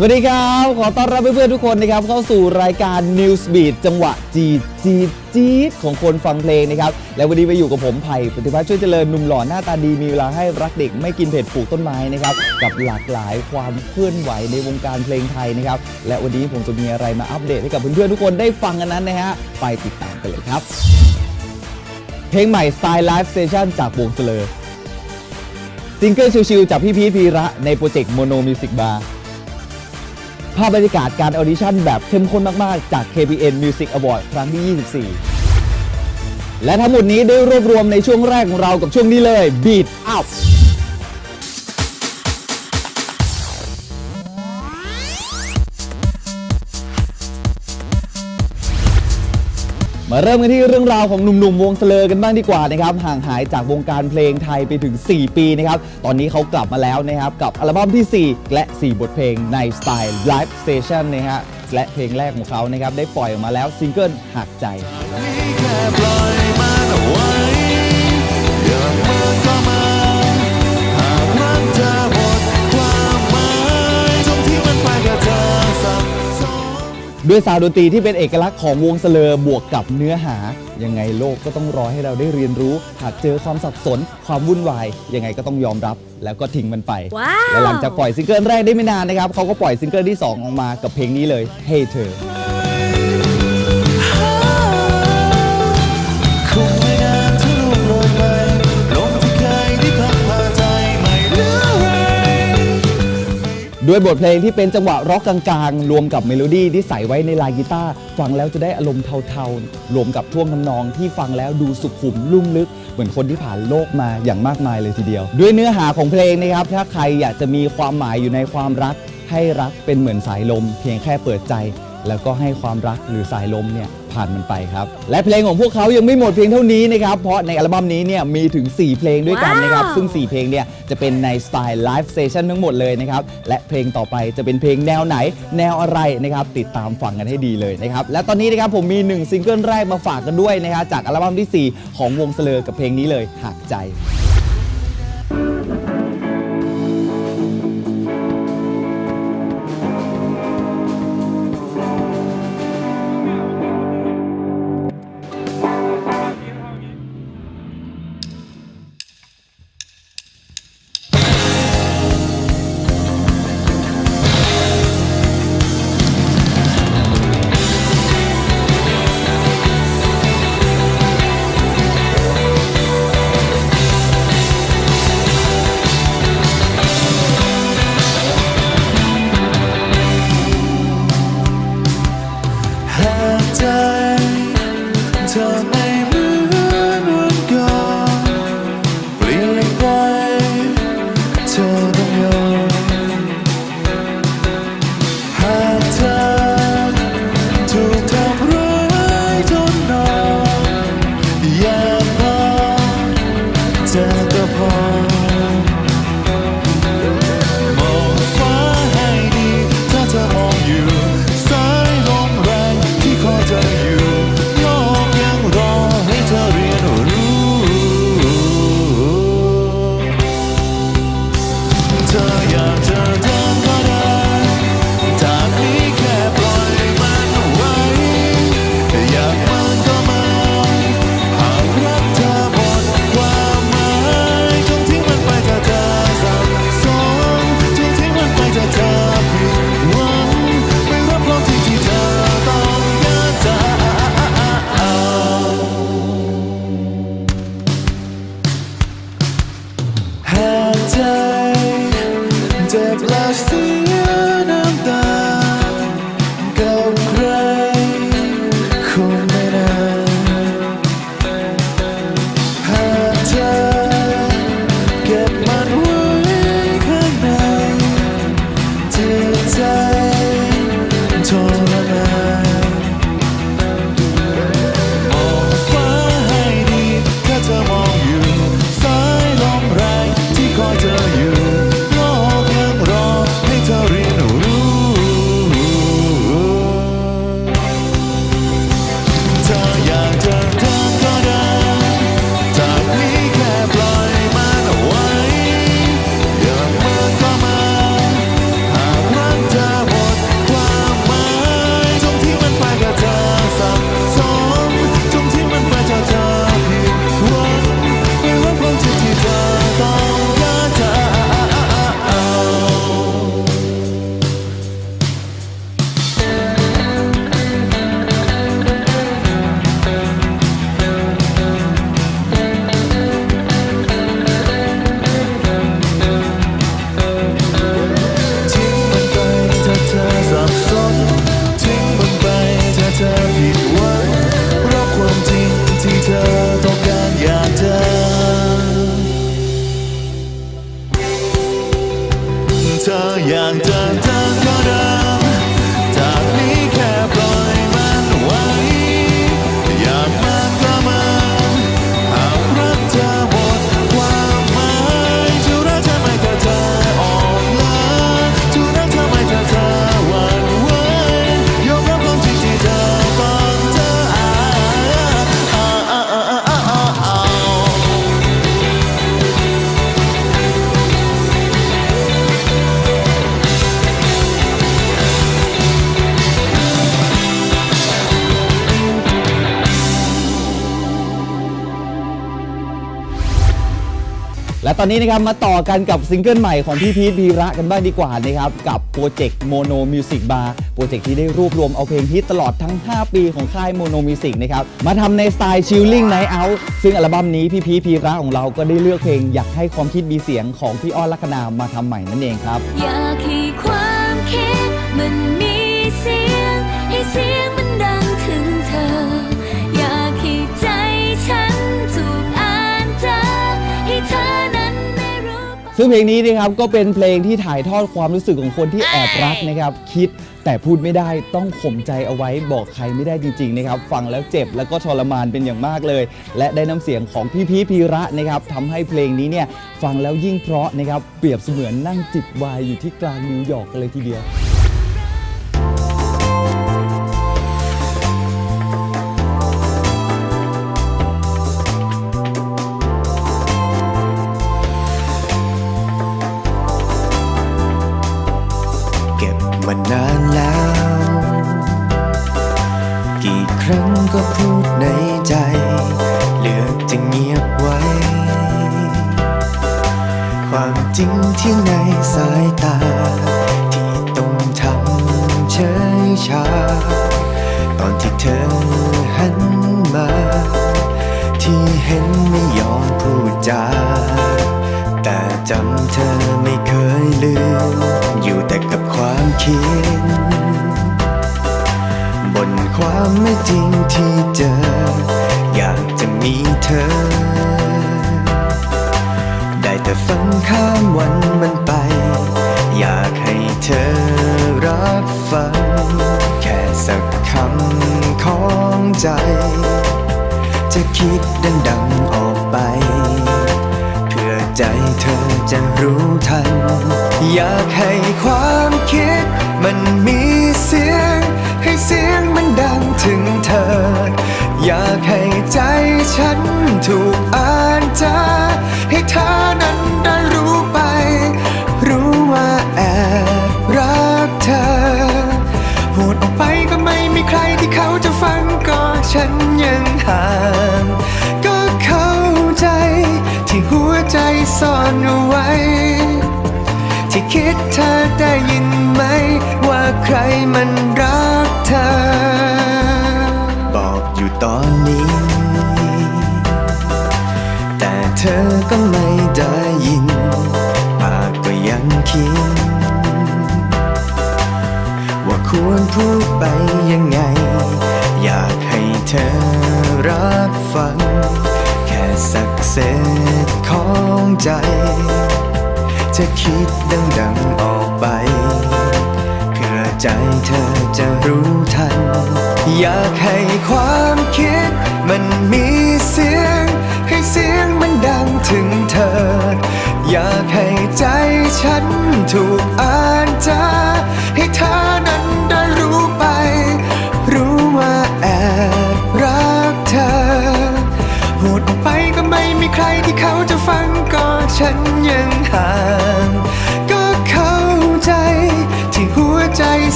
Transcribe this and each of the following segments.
สวัสดีครับ ขอต้อนรับเพื่อนๆทุกคนนะครับเข้าสู่รายการ News Beat จังหวะจีดจีดจีดของคนฟังเพลงนะครับ และวันนี้ไปอยู่กับผมไผ่ปฏิพัฒน์ช่วยเจริญหนุ่มหล่อหน้าตาดีมีเวลาให้รักเด็กไม่กินเผ็ดปลูกต้นไม้นะครับ กับหลากหลายความเคลื่อนไหวในวงการเพลงไทยนะครับ และวันนี้ผมจะมีอะไรมาอัปเดตให้กับเพื่อนๆทุกคนได้ฟังกันนั้นนะฮะไปติดตามกันเลยครับ เพลงใหม่ Style Live Station จากวงเสลอซิงเกิลชิวๆจากพี่พีทพีระในโปรเจกต์ Mono Music Bar ภาพบรรยากาศการออดิชั่นแบบเข้มข้นมาก ๆ จาก KPN Music Award ครั้งที่ 24 และทั้งหมดนี้ได้รวบรวมในช่วงแรกของเรากับช่วงนี้เลย Beat Up มาเริ่มกันที่เรื่องราวของหนุ่มๆวงเสลอกันบ้างดีกว่านะครับห่างหายจากวงการเพลงไทยไปถึง 4 ปีนะครับตอนนี้เขากลับมาแล้วนะครับกับอัลบั้มที่ 4 และ 4 บทเพลงในสไตล์ Live Station นะฮะและเพลงแรกของเขานะครับได้ปล่อยออกมาแล้วซิงเกิลหักใจ ด้วยซาวด์ดนตรีที่เป็นเอกลักษณ์ของวงเสลอบวกกับเนื้อหา ยังไงโลกก็ต้องรอให้เราได้เรียนรู้ หากเจอความสับสน ความวุ่นวาย ยังไงก็ต้องยอมรับ แล้วก็ทิ้งมันไป ว้าว และหลังจากปล่อยซิงเกิลแรกได้ไม่นานนะครับเขาก็ปล่อยซิงเกิลที่2ออกมากับเพลงนี้เลย Hey เธอ ด้วยบทเพลงที่เป็นจังหวะร็อกกลางๆ รวมกับเมโลดี้ที่ใส่ไว้ในลายกีตาร์ฟังแล้วจะได้อารมณ์เทาๆ รวมกับท่วงทำนองที่ฟังแล้วดูสุขุมลุ่มลึก เหมือนคนที่ผ่านโลกมาอย่างมากมายเลยทีเดียว ด้วยเนื้อหาของเพลงนะครับ ถ้าใครอยากจะมีความหมายอยู่ในความรัก ให้รักเป็นเหมือนสายลม เพียงแค่เปิดใจ แล้วก็ให้ความรักหรือสายลมเนี่ย ผ่านมันไปครับ และเพลงของพวกเขายังไม่หมดเพียงเท่านี้นะครับ เพราะในอัลบั้มนี้เนี่ยมีถึง 4 เพลงด้วยกันนะครับว้าวซึ่ง 4 เพลงเนี่ยจะเป็นในสไตล์ไลฟ์เซชันทั้งหมดเลยนะครับ และเพลงต่อไปจะเป็นเพลงแนวไหน แนวอะไรนะครับ ติดตามฟังกันให้ดีเลยนะครับ และตอนนี้นะครับผมมี 1 ซิงเกิลแรกมาฝากกันด้วยนะครับจากอัลบั้มทีสี่4 ของวงเสลอกับเพลงนี้เลยหักใจ ใจเจ็บแล้วซึ้ ตอนนี้นะครับมาต่อกันกับซิงเกิลใหม่ของพี่พีทพีระกันบ้างดีกว่านะครับกับโปรเจกต์โมโนมิวสิกบาร์โปรเจกต์ที่ได้รวบรวมเอาเพลงฮิตตลอดทั้ง 5 ปีของค่ายโมโนมิวสิกนะครับมาทำในสไตล์ชิลลิ่งไนท์เอาท์ซึ่งอัลบั้มนี้พี่พีทพีระของเราก็ได้เลือกเพลงอยากให้ความคิดมีเสียงของพี่อ้อนลัคนามาทำใหม่นั่นเองครับอยากให้ความคิดมันมีเสียงให้เสียง ซึ่งเพลงนี้นะครับก็เป็นเพลงที่ถ่ายทอดความรู้สึกของคนที่แอบรักนะครับ คิดแต่พูดไม่ได้ต้องข่มใจเอาไว้บอกใครไม่ได้จริงๆนะครับ ฟังแล้วเจ็บแล้วก็ทรมานเป็นอย่างมากเลย และได้น้ำเสียงของพี่พีพีระนะครับทำให้เพลงนี้เนี่ยฟังแล้วยิ่งเพราะนะครับเปรียบเสมือนนั่งจิบไวายอยู่ที่กลางนิวยอร์กเลยทีเดียว จำเธอไม่เคยลืม อยู่แต่กับความคิด บนความไม่จริงที่เจอ อยากจะมีเธอ ได้แต่ฟังข้ามวันมันไป อยากให้เธอรับฟัง แค่สักคำของใจ จะคิดดังๆออกไป ใจเธอจะรู้ทัน อยากให้ความคิด มันมีเสียง ให้เสียงมันดังถึงเธอ อยากให้ใจฉันถูกอ่านเจอให้เธอนั้นได้รู้ไป รู้ว่าแอบรักเธอพูดออกไปก็ไม่มีใครที่เขาจะฟังก็ฉันยังห่าง ซ่อนเอาไว้ ที่คิดเธอได้ยินไหม ว่าใครมันรักเธอ บอกอยู่ตอนนี้ แต่เธอก็ไม่ได้ยิน ปากก็ยังคิด ว่าควรพูดไปยังไง อยากให้เธอรับฟัง สักเศษของใจ จะคิดดังๆออกไป เพื่อใจเธอจะรู้ทัน อยากให้ความคิดมันมีเสียง ให้เสียงมันดังถึงเธอ อยากให้ใจฉันถูกอ่านจอให้เธอนั้นได้รู้ไป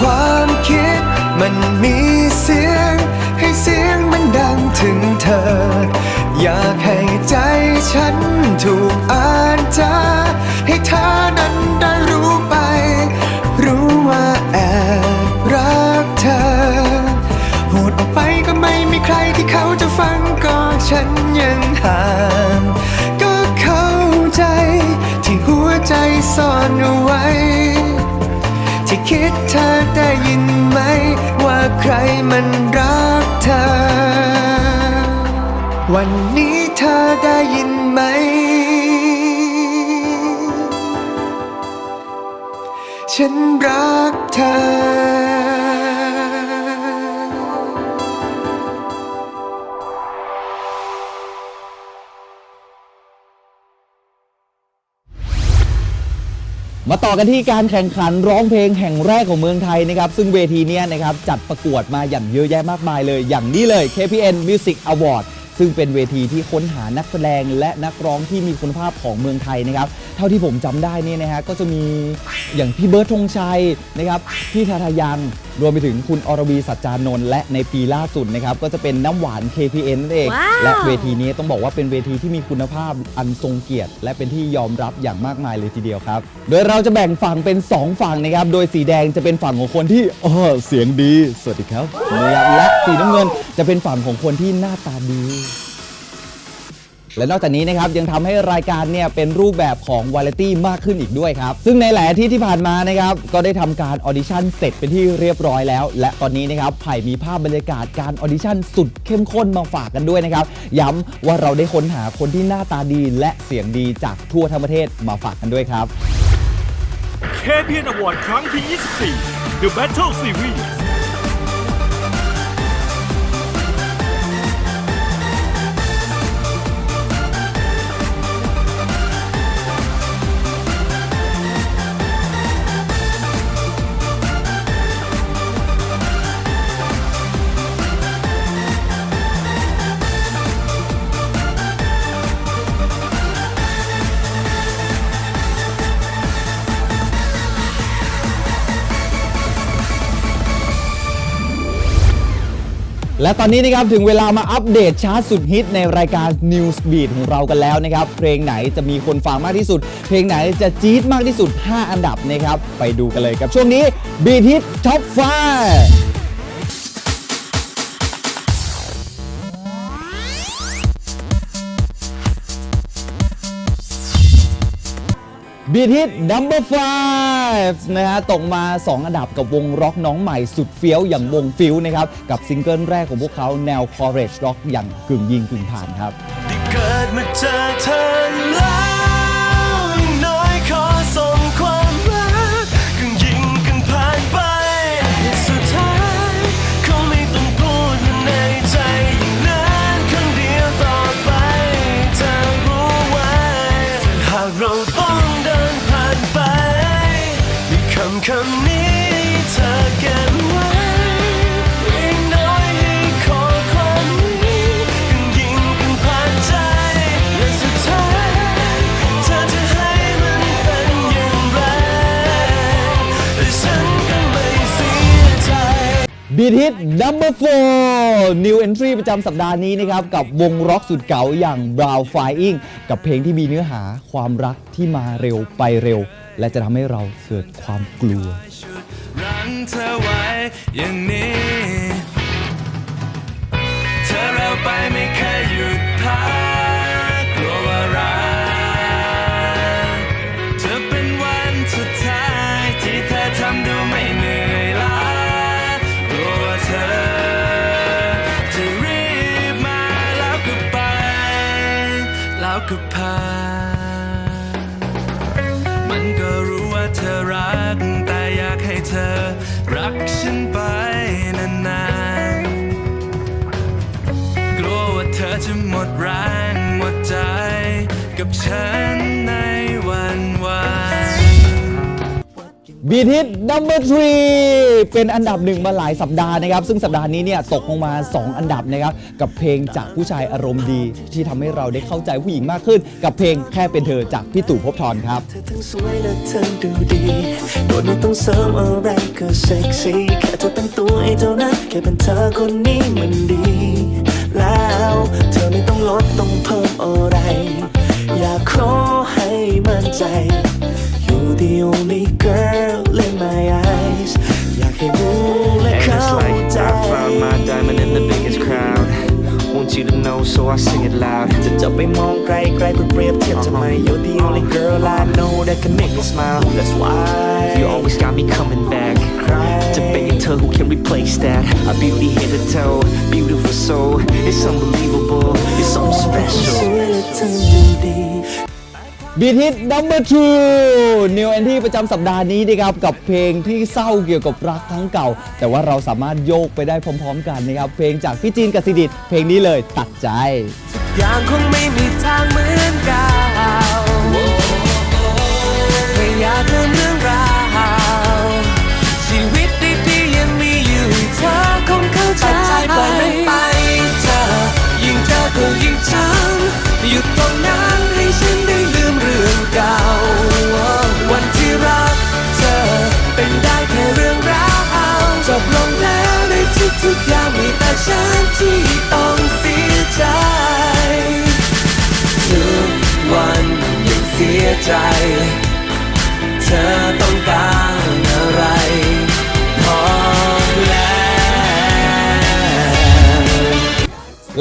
ความคิด มันมีเสียง ให้เสียงมันดังถึงเธอ อยากให้ใจฉันถูกอ่านจอให้เธอนั้นได้รู้ไป รู้ว่าแอบรักเธอพูดออกไปก็ไม่มีใครที่เขาจะฟังก็ฉันยังห่างก็เข้าใจที่หัวใจซ่อนเอาไว้ที่คิด ได้ยินไหม ว่าใครมันรักเธอ วันนี้เธอได้ยินไหม ฉันรักเธอ มาต่อกันที่การแข่งขันร้องเพลงแห่งแรกของเมืองไทยนะครับ ซึ่งเวทีเนี้ยนะครับจัดประกวดมาอย่างเยอะแยะมากมายเลย อย่างนี้เลย KPN Music Award ซึ่งเป็นเวทีที่ค้นหานักแสดงและนักร้องที่มีคุณภาพของเมืองไทยนะครับ เท่าที่ผมจำได้เนี่ยนะฮะก็จะมีอย่างพี่เบิร์ดธงชัยนะครับพี่ทาทายังรวมไปถึงคุณอรวีสัจจานนท์และในปีล่าสุดนะครับก็จะเป็นน้ำหวาน KPN นั่นเองว้าวและเวทีนี้ต้องบอกว่าเป็นเวทีที่มีคุณภาพอันทรงเกียรติ และเป็นที่ยอมรับอย่างมากมายเลยทีเดียวครับ โดยเราจะแบ่งฝั่งเป็น 2 ฝั่งนะครับ โดยสีแดงจะเป็นฝั่งของคนที่เออเสียงดี สวัสดีครับนะครับและสีน้ำเงินจะเป็นฝั่งของคนที่หน้าตาดี และนอกจากนี้นะครับยังทำให้รายการเนี่ยเป็นรูปแบบของวาไรตี้มากขึ้นอีกด้วยครับ ซึ่งในหลายทิตย์ที่ผ่านมานะครับก็ได้ทำการออดิชั่นเสร็จเป็นที่เรียบร้อยแล้ว และตอนนี้นะครับไผ่มีภาพบรรยากาศการออดิชั่นสุดเข้มข้นมาฝากกันด้วยนะครับย้ำว่าเราได้ค้นหาคนที่หน้าตาดีและเสียงดีจากทั่วทั้งประเทศมาฝากกันด้วยครับ KPN Award ครั้งที่ 24 The Battle Series และตอนนี้นะครับถึงเวลามาอัปเดตชาร์ตสุดฮิตในรายการ News Beat ของเรากันแล้วนะครับ เพลงไหนจะมีคนฟังมากที่สุด เพลงไหนจะจี๊ดมากที่สุด 5 อันดับนะครับ ไปดูกันเลยกับช่วงนี้ Beat Hit Top 5 บีทิต number five นะฮะตกมา 2 อันดับกับวงร็อกน้องใหม่สุดเฟี้ยวอย่างวงฟิวนะครับ กับซิงเกิลแรกของพวกเขาแนว c o r a g e rock อย่างกึ่งยิงกึ่งผ่านครับ บีทิต number four new entry ประจำสัปดาห์นี้นะครับ กับวงร็อกสุดเก๋าอย่าง Brown Flying กับเพลงที่มีเนื้อหาความรักที่มาเร็วไปเร็ว และจะทำให้เราเกิดความกลัว รั้งเธอไว้อย่างนี้ เธอเร็วไปไม่เคยหยุดพัก แล้วก็พามันก็รู้ว่าเธอรัก แต่อยากให้เธอรักฉันไปนานๆ กลัวว่าเธอจะหมดแรงหมดใจ กับฉันในวัน บีทิต number three เป็นอันดับหนึ่งมาหลายสัปดาห์นะครับ ซึ่งสัปดาห์นี้เนี่ยตกลงมา 2 อันดับนะครับ กับเพลงจากผู้ชายอารมณ์ดี ที่ทำให้เราได้เข้าใจผู้หญิงมากขึ้น กับเพลงแค่เป็นเธอจากพี่ตู่ภพบทรครับเธอทั้งสวยและเธอดูดีโดยไม่ต้องเสริมอะไรก็เซ็กซี่แค่เธอตั้งตัวให้เท่านั้นแค่เป็นเธอคนนี้มันดี แล้วเธอไม่ต้องลดต้องเพิ่มอะไร อยากขอให้มั่นใจ the only girl in my eyes อยากให้รู้และ And เข้า it's like ใจ I found my diamond in the biggest crowd. Want you to know, so I sing it loud. จะจับไปมองไกลไกลเพื่อเปรียบเทียบทำไม You're the only girl I know that can make me smile That's why You always got me coming back. Cry. To be her who can replace that. A beauty head to toe, beautiful soul. It's unbelievable, it's so ส special. บีทิตดัมเบิลทูนิวแอนดี้ประจำสัปดาห์นี้นะครับกับเพลงที่เศร้าเกี่ยวกับรักทั้งเก่า แต่ว่าเราสามารถโยกไปได้พร้อมๆ กันนะครับ เพลงจากพี่จีนกสิดิตเพลงนี้เลยตัดใจทุกอย่างคงไม่มีทางเหมือนเก่าไม่อยากลืมเรื่องราวชีวิตดีๆยังมีอยู่เธอคงเข้าใจตัดปล่อยมันไปเธอยิ่งเธอก็ยิ่งช้ำหยุดตรงนั้นให้ฉันได้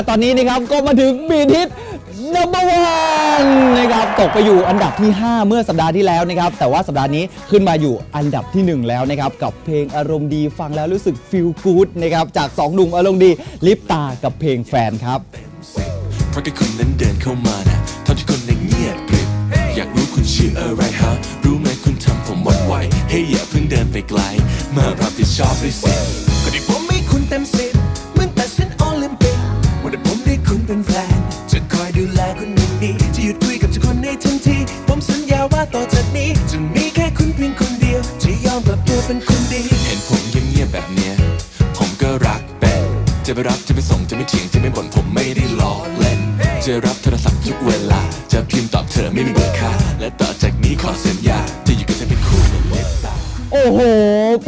และตอนนี้นะครับก็มาถึงบีทิต number one นะครับตกไปอยู่อันดับที่ 5 เมื่อสัปดาห์ที่แล้วนะครับแต่ว่าสัปดาห์นี้ขึ้นมาอยู่อันดับที่ 1 แล้วนะครับกับเพลงอารมณ์ดีฟังแล้วรู้สึกฟิลกู๊ดนะครับจาก2หนุ่มอารมณ์ดีลิปตากับเพลงแฟนครับเพราะแค่คนนั้นเดินเข้ามานะ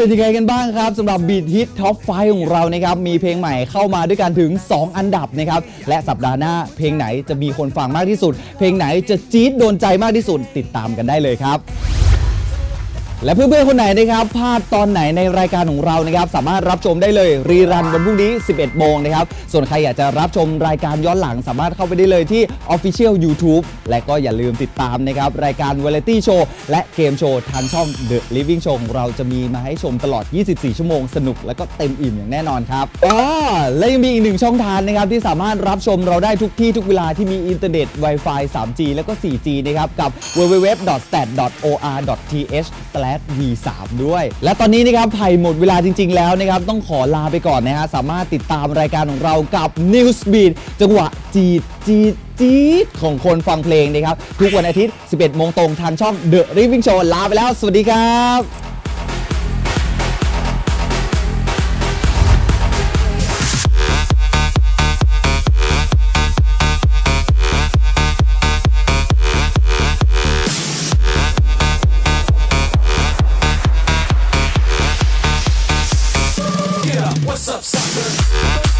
เป็นยังไงกันบ้างครับสำหรับบีทฮิตท็อปไฟของเรานะครับมีเพลงใหม่เข้ามาด้วยกันถึง 2 อันดับนะครับและสัปดาห์หน้าเพลงไหนจะมีคนฟังมากที่สุด เพลงไหนจะจี๊ดโดนใจมากที่สุดติดตามกันได้เลยครับ และเพื่อนๆคนไหนนะครับพลาดตอนไหนในรายการของเรานะครับ สามารถรับชมได้เลยรีรันวันพรุ่งนี้ 11 โมงนะครับ ส่วนใครอยากจะรับชมรายการย้อนหลังสามารถเข้าไปได้เลยที่ Official YouTube และก็อย่าลืมติดตามนะครับ รายการ Variety Show และเกมโชว์ทางช่อง The Living Show ของเราจะมีมาให้ชมตลอด 24 ชั่วโมงสนุกและก็เต็มอิ่มอย่างแน่นอนครับอ๋อและยังมีอีกหนึ่งช่องทางนะครับที่สามารถรับชมเราได้ทุกที่ทุกเวลาที่มีอินเทอร์เน็ต Wi-Fi 3G แล้วก็ 4G นะครับกับ www.stad.or.th Flash V3 ด้วย และตอนนี้นะครับไผ่หมดเวลาจริง ๆ แล้วนะครับ ต้องขอลาไปก่อนนะฮะ สามารถติดตามรายการของเรากับ Newsbeat จังหวะจีดจีดจี๊ดของคนฟังเพลงนะครับ ทุกวันอาทิตย์ 11 โมงตรงทางช่อง The Living Show ลาไปแล้ว สวัสดีครับ What's up, sucker?